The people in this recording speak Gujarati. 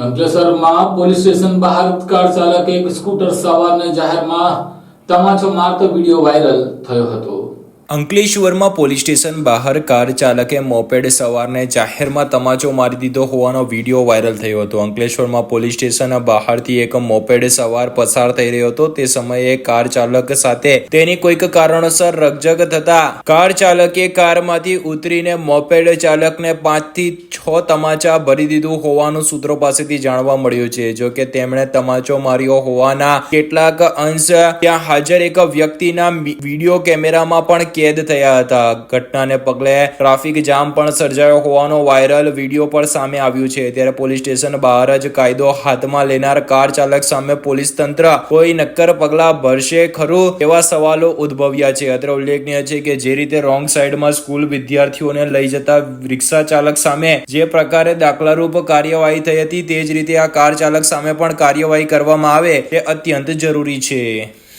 અંકલેશ્વરમાં પોલીસ સ્ટેશન બહાર કાર ચાલકે એક સ્કૂટર સવારને જાહેરમાં તમાચો મારતો વીડિયો વાયરલ થયો હતો. અંકલેશ્વરમાં પોલીસ સ્ટેશન બહાર કાર ચાલકે મોપેડ સવારને જાહેરમાં તમાચો મારી દીધો હોવાનો વીડિયો વાયરલ થયો હતો. અંકલેશ્વરમાં પોલીસ સ્ટેશન બહારથી એક મોપેડ સવાર પસાર થઈ રહ્યો હતો. તે સમયે કાર ચાલક સાથે તેની કોઈક કારણોસર રકઝક થતા કાર ચાલકે કારમાંથી ઉતરીને મોપેડ ચાલકને પાંચથી છ તમાચા ભરી દીધું હોવાનું સૂત્રો પાસેથી જાણવા મળ્યું છે. જો કે તેમણે તમાચો માર્યો હોવાના કેટલાક અંશ ત્યાં હાજર એક વ્યક્તિના વીડિયો કેમેરામાં પણ કેદ થયા હતા. ઘટનાને પગલે ટ્રાફિક જામ પણ સર્જાયો હોવાનો વાયરલ વીડિયો પણ સામે આવ્યું છે. ત્યારે પોલીસ સ્ટેશન બહાર જ કાયદો હાથમાં લેનાર કાર ચાલક સામે પોલીસ તંત્ર કોઈ નક્કર પગલા ભરશે ખરું એવા સવાલો ઉદ્ભવ્યા છે. અત્રે ઉલ્લેખનીય છે કે જે રીતે રોંગ સાઈડમાં સ્કૂલ વિદ્યાર્થીઓને લઈ જતા રિક્ષા ચાલક સામે જે પ્રકારે દાખલારૂપ કાર્યવાહી થઈ હતી, તે જ રીતે આ કાર ચાલક સામે પણ કાર્યવાહી કરવામાં આવે, તે અત્યંત જરૂરી છે.